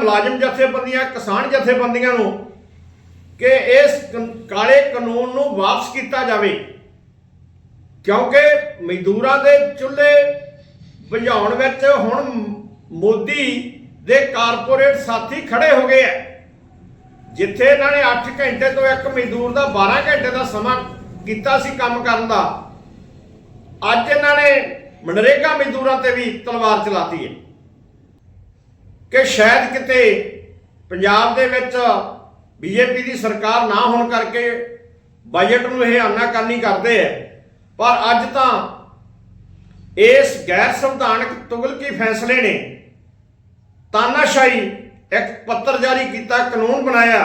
ਮੁਲਾਜ਼ਮ ਜਥੇਬੰਦੀਆਂ, ਕਿਸਾਨ ਜਥੇਬੰਦੀਆਂ ਨੂੰ ਕਿ ਇਸ ਕਾਲੇ ਕਾਨੂੰਨ ਨੂੰ ਵਾਪਸ ਕੀਤਾ ਜਾਵੇ। ਕਿਉਂਕਿ ਮਜ਼ਦੂਰਾਂ ਦੇ ਚੁੱਲ੍ਹੇ ਬੁਝਾਉਣ ਵਿੱਚ ਹੁਣ ਮੋਦੀ ਦੇ ਕਾਰਪੋਰੇਟ ਸਾਥੀ ਖੜੇ ਹੋ ਗਏ ਆ। ਜਿੱਥੇ ਇਹਨਾਂ ਨੇ 8 ਘੰਟੇ ਤੋਂ ਇੱਕ ਮਜ਼ਦੂਰ ਦਾ 12 ਘੰਟੇ ਦਾ ਸਮਾਂ ਕੀਤਾ ਸੀ ਕੰਮ ਕਰਨ ਦਾ। ਅੱਜ ਇਹਨਾਂ ਨੇ ਮਨਰੇਗਾ ਮਜ਼ਦੂਰਾਂ ਤੇ ਵੀ ਤਲਵਾਰ ਚਲਾਤੀ ਹੈ। ਕਿ ਸ਼ਾਇਦ ਕਿਤੇ ਪੰਜਾਬ ਦੇ ਵਿੱਚ ਬੀਜੇਪੀ ਦੀ ਸਰਕਾਰ ਨਾ ਹੋਣ ਕਰਕੇ ਬਜਟ ਨੂੰ ਇਹ ਆਨਾਕਾਨੀ ਕਰਦੇ ਐ ਪਰ ਅੱਜ ਤਾਂ ਇਸ ਗੈਰ ਸੰਵਿਧਾਨਕ ਤੁਗਲਕੀ ਫੈਸਲੇ ਨੇ ਤਾਨਾਸ਼ਾਹੀ ਇੱਕ ਪੱਤਰ ਜਾਰੀ ਕੀਤਾ, ਕਾਨੂੰਨ ਬਣਾਇਆ।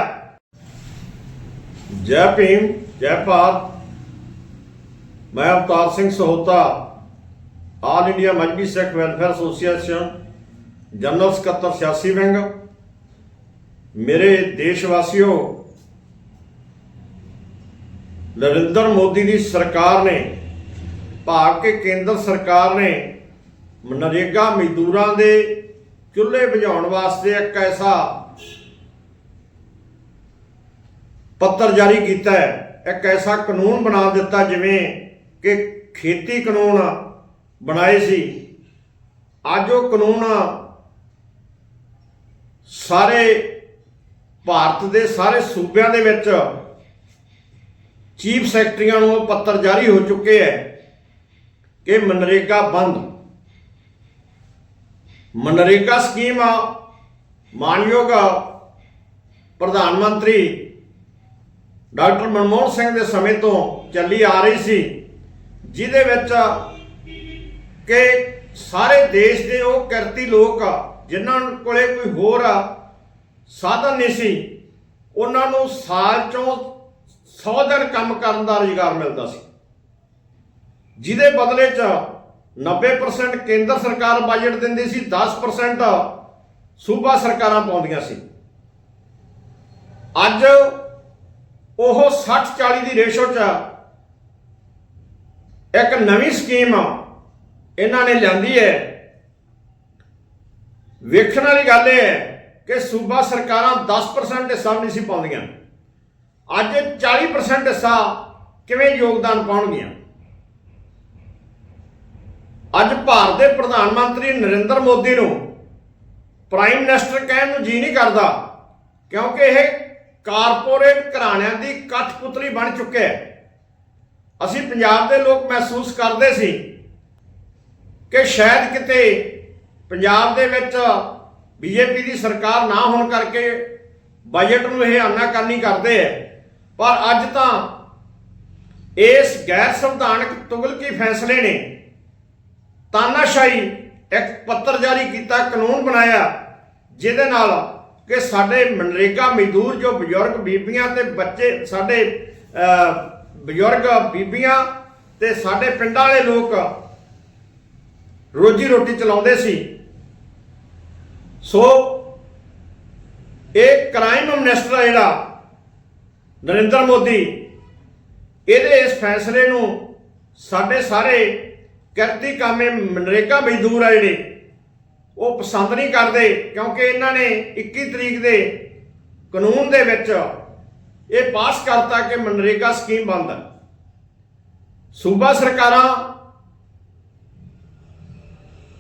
ਜੈ ਭੀਮ, ਜੈ ਭਾਰਤ। ਮੈਂ Avtar Singh Sahota, all India Mazhabi Sikh welfare association general ਸਕੱਤਰ ਸਿਆਸੀ ਵਿੰਗ, ਮੇਰੇ ਦੇਸ਼ ਵਾਸੀਓ ਨਰਿੰਦਰ ਮੋਦੀ ਦੀ ਸਰਕਾਰ ਨੇ ਭਾਵ ਕਿ ਕੇਂਦਰ ਸਰਕਾਰ ਨੇ ਮਨਰੇਗਾ ਮਜ਼ਦੂਰਾਂ ਦੇ ਚੁੱਲ੍ਹੇ ਬੁਝਾਉਣ ਵਾਸਤੇ ਇੱਕ ਐਸਾ ਪੱਤਰ ਜਾਰੀ ਕੀਤਾ ਹੈ, ਇੱਕ ਐਸਾ ਕਾਨੂੰਨ ਬਣਾ ਦਿੱਤਾ ਜਿਵੇਂ ਕਿ ਖੇਤੀ ਕਾਨੂੰਨ ਬਣਾਏ ਸੀ। ਅੱਜ ਉਹ ਕਾਨੂੰਨ ਸਾਰੇ ਭਾਰਤ ਦੇ ਸਾਰੇ ਸੂਬਿਆਂ ਦੇ ਵਿੱਚ ਚੀਫ ਸੈਕਟਰੀਆਂ ਨੂੰ ਉਹ ਪੱਤਰ ਜਾਰੀ ਹੋ ਚੁੱਕੇ ਹੈ ਕਿ ਮਨਰੇਗਾ ਬੰਦ। ਮਨਰੇਗਾ ਸਕੀਮ ਮਾਨਯੋਗ ਪ੍ਰਧਾਨ ਮੰਤਰੀ ਡਾਕਟਰ ਮਨਮੋਹਨ ਸਿੰਘ ਦੇ ਸਮੇਂ ਤੋਂ ਚੱਲੀ ਆ ਰਹੀ ਸੀ, ਜਿਹਦੇ ਵਿੱਚ ਕਿ ਸਾਰੇ ਦੇਸ਼ ਦੇ ਉਹ ਕਿਰਤੀ ਲੋਕ ਜਿਨ੍ਹਾਂ ਕੋਲੇ ਕੋਈ ਹੋਰ ਸਾਧਨ ਨਹੀਂ ਸੀ, ਉਹਨਾਂ ਨੂੰ ਸਾਲ ਚੋਂ 100 ਦਿਨ ਕੰਮ ਕਰਨ ਦਾ ਰੁਜ਼ਗਾਰ ਮਿਲਦਾ ਸੀ। ਜਿਹਦੇ ਬਦਲੇ 'ਚ 90% ਕੇਂਦਰ ਸਰਕਾਰ ਬਜਟ ਦਿੰਦੀ ਸੀ 10% ਸੂਬਾ ਸਰਕਾਰਾਂ ਪਾਉਂਦੀਆਂ ਸੀ। ਅੱਜ ਉਹ 60 40 ਦੀ ਰੇਸ਼ੋ 'ਚ ਇੱਕ ਨਵੀਂ ਸਕੀਮ ਇਹਨਾਂ ਨੇ ਲਿਆਂਦੀ ਹੈ। ਵੇਖਣ ਵਾਲੀ ਗੱਲ ਇਹ ਹੈ ਕਿ ਸੂਬਾ ਸਰਕਾਰਾਂ 10% ਹਿੱਸਾ ਵੀ ਨਹੀਂ ਸੀ ਪਾਉਂਦੀਆਂ। ਅੱਜ 40% ਹਿੱਸਾ ਕਿਵੇਂ ਯੋਗਦਾਨ ਪਾਉਣਗੀਆਂ? ਅੱਜ ਭਾਰਤ ਦੇ ਪ੍ਰਧਾਨ ਮੰਤਰੀ ਨਰਿੰਦਰ ਮੋਦੀ ਨੂੰ ਪ੍ਰਾਈਮ ਮਿਨਿਸਟਰ ਕਹਿਣ ਨੂੰ ਜੀ ਨਹੀਂ ਕਰਦਾ, ਕਿਉਂਕਿ ਇਹ ਕਾਰਪੋਰੇਟ ਘਰਾਣਿਆਂ ਦੀ ਕਠਪੁਤਲੀ ਬਣ ਚੁੱਕਿਆ ਹੈ। ਅਸੀਂ ਪੰਜਾਬ ਦੇ ਲੋਕ ਮਹਿਸੂਸ ਕਰਦੇ ਸੀ ਕਿ ਸ਼ਾਇਦ ਕਿਤੇ ਪੰਜਾਬ ਦੇ ਵਿੱਚ ਬੀਜੇਪੀ ਦੀ ਸਰਕਾਰ ਨਾ ਹੋਣ ਕਰਕੇ ਬਜਟ ਨੂੰ ਇਹ ਆਨਾਕਾਨੀ ਕਰਦੇ ਐ ਪਰ ਅੱਜ ਤਾਂ ਇਸ ਗੈਰ ਸੰਵਿਧਾਨਕ ਤੁਗਲਕੀ ਫੈਸਲੇ ਨੇ ਤਾਨਾਸ਼ਾਹੀ ਇੱਕ ਪੱਤਰ ਜਾਰੀ ਕੀਤਾ, ਕਾਨੂੰਨ ਬਣਾਇਆ, ਜਿਹਦੇ ਨਾਲ ਕਿ ਸਾਡੇ ਮਨਰੇਗਾ ਮਜ਼ਦੂਰ ਜੋ ਬਜ਼ੁਰਗ ਬੀਬੀਆਂ ਤੇ ਬੱਚੇ, ਸਾਡੇ ਬਜ਼ੁਰਗ ਬੀਬੀਆਂ ਤੇ ਸਾਡੇ ਪਿੰਡਾਂ ਵਾਲੇ ਲੋਕ ਰੋਜੀ ਰੋਟੀ ਚਲਾਉਂਦੇ ਸੀ। ਸੋ, ਇਹ ਕ੍ਰਾਈਮ ਮਿਨਿਸਟਰ ਆ ਜਿਹੜਾ ਨਰਿੰਦਰ ਮੋਦੀ, ਇਹਦੇ ਇਸ ਫੈਸਲੇ ਨੂੰ ਸਾਡੇ ਸਾਰੇ ਕਿਰਤੀ ਕਾਮੇ ਮਨਰੇਗਾ ਮਜ਼ਦੂਰ ਆ ਜਿਹੜੇ, ਉਹ ਪਸੰਦ ਨਹੀਂ ਕਰਦੇ ਕਿਉਂਕਿ ਇਹਨਾਂ ਨੇ 21 ਤਰੀਕ ਦੇ ਕਾਨੂੰਨ ਦੇ ਵਿੱਚ ਇਹ ਪਾਸ ਕਰਤਾ ਕਿ ਮਨਰੇਗਾ ਸਕੀਮ ਬੰਦ ਸੂਬਾ ਸਰਕਾਰਾਂ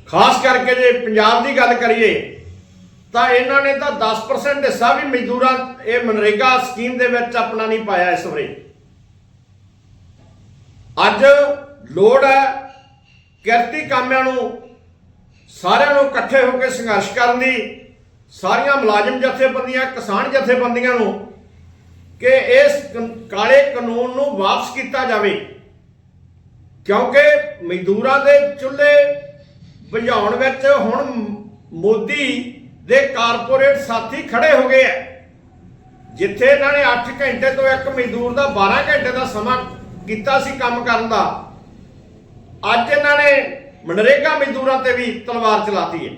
ਖਾਸ ਕਰਕੇ ਜੇ ਪੰਜਾਬ ਦੀ ਗੱਲ ਕਰੀਏ, ਤਾਂ ਇਹਨਾਂ ਨੇ ਤਾਂ 10% ਹਿੱਸਾ ਵੀ ਮਜ਼ਦੂਰਾਂ, ਇਹ ਮਨਰੇਗਾ ਸਕੀਮ ਦੇ ਵਿੱਚ ਆਪਣਾ ਨਹੀਂ ਪਾਇਆ ਇਸ ਵਾਰੀ। ਅੱਜ ਲੋੜ ਹੈ ਕਿਰਤੀ ਕਾਮਿਆਂ ਨੂੰ ਸਾਰਿਆਂ ਨੂੰ ਇਕੱਠੇ ਹੋ ਕੇ ਸੰਘਰਸ਼ ਕਰਨ ਦੀ, ਸਾਰੀਆਂ ਮੁਲਾਜ਼ਮ ਜਥੇਬੰਦੀਆਂ, ਕਿਸਾਨ ਜਥੇਬੰਦੀਆਂ ਨੂੰ ਕਿ ਇਸ ਕਾਲੇ ਕਾਨੂੰਨ ਨੂੰ ਵਾਪਸ ਕੀਤਾ ਜਾਵੇ। ਕਿਉਂਕਿ ਮਜ਼ਦੂਰਾਂ ਦੇ ਚੁੱਲ੍ਹੇ ਬੁਝਾਉਣ ਵਿੱਚ ਹੁਣ ਮੋਦੀ ਦੇ ਕਾਰਪੋਰੇਟ ਸਾਥੀ ਖੜੇ ਹੋ ਗਏ ਆ। ਜਿੱਥੇ ਇਹਨਾਂ ਨੇ 8 ਘੰਟੇ ਤੋਂ ਇੱਕ ਮਜ਼ਦੂਰ ਦਾ 12 ਘੰਟੇ ਦਾ ਸਮਾਂ ਕੀਤਾ ਸੀ ਕੰਮ ਕਰਨ ਦਾ। ਅੱਜ ਇਹਨਾਂ ਨੇ ਮਨਰੇਗਾ ਮਜ਼ਦੂਰਾਂ ਤੇ ਵੀ ਤਲਵਾਰ ਚਲਾਤੀ ਹੈ।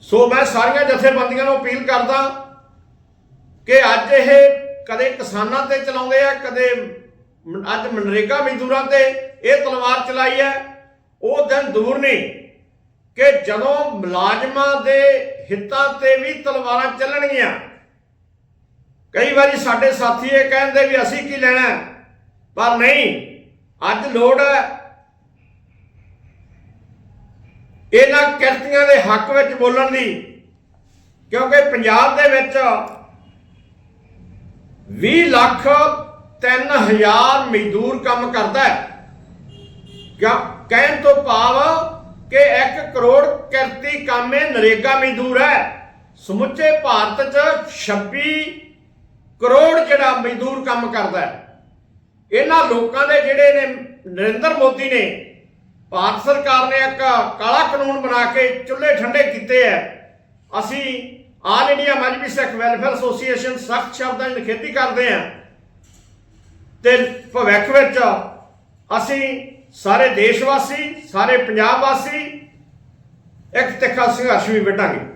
ਸੋ ਮੈਂ ਸਾਰੀਆਂ ਜਥੇਬੰਦੀਆਂ ਨੂੰ ਅਪੀਲ ਕਰਦਾ ਕਿ ਅੱਜ ਇਹ ਕਦੇ ਕਿਸਾਨਾਂ ਤੇ ਚਲਾਉਂਦੇ ਆ, ਕਦੇ ਅੱਜ ਮਨਰੇਗਾ ਮਜ਼ਦੂਰਾਂ ਤੇ ਇਹ ਤਲਵਾਰ ਚਲਾਈ ਹੈ। ਉਹ ਦਿਨ ਦੂਰ ਨਹੀਂ ਕਿ ਜਦੋਂ ਮੁਲਾਜ਼ਮਾਂ ਦੇ ਹਿੱਤਾਂ ਤੇ ਵੀ ਤਲਵਾਰਾਂ ਚੱਲਣਗੀਆਂ। ਕਈ ਵਾਰੀ ਸਾਡੇ ਸਾਥੀ ਇਹ ਕਹਿੰਦੇ ਵੀ ਅਸੀਂ ਕੀ ਲੈਣਾ? ਪਰ ਨਹੀਂ, ਅੱਜ ਲੋੜ ਹੈ। ਇਹਨਾਂ ਕਿਰਤੀਆਂ ਦੇ ਹੱਕ ਵਿੱਚ ਬੋਲਣ ਦੀ, ਕਿਉਂਕਿ ਪੰਜਾਬ ਦੇ ਵਿੱਚ 20 ਲੱਖ 3000 ਮਜ਼ਦੂਰ ਕੰਮ ਕਰਦਾ ਹੈ। ਕਿਆ ਕਹਿਣ ਤੋਂ ਭਾਵ ਕਿ 1 ਕਰੋੜ ਕਿਰਤੀ ਕਾਮੇ ਨਰੇਗਾ ਮਜ਼ਦੂਰ ਹੈ। ਸਮੁੱਚੇ ਭਾਰਤ 'ਚ 26 ਕਰੋੜ ਜਿਹੜਾ ਮਜ਼ਦੂਰ ਕੰਮ ਕਰਦਾ ਹੈ। ਇਹਨਾਂ ਲੋਕਾਂ ਦੇ ਜਿਹੜੇ ਨੇ ਨਰਿੰਦਰ ਮੋਦੀ ਨੇ, ਭਾਰਤ ਸਰਕਾਰ ਨੇ ਇੱਕ ਕਾਲਾ ਕਾਨੂੰਨ ਬਣਾ ਕੇ ਚੁੱਲ੍ਹੇ ਠੰਡੇ ਕੀਤੇ ਐ ਅਸੀਂ all India Mazhabi Sikh welfare association ਸਖਤ ਸ਼ਬਦਾਂ ਦੀ ਨਿਖੇਧੀ ਕਰਦੇ ਹਾਂ। ਤੇ ਭਵਿੱਖ ਵਿੱਚ ਅਸੀਂ ਸਾਰੇ ਦੇਸ਼ ਵਾਸੀ ਸਾਰੇ ਪੰਜਾਬ ਵਾਸੀ ਇੱਕ ਤਿੱਖਾ ਸੰਘਰਸ਼ ਵੀ ਵਿੱਢਾਂਗੇ।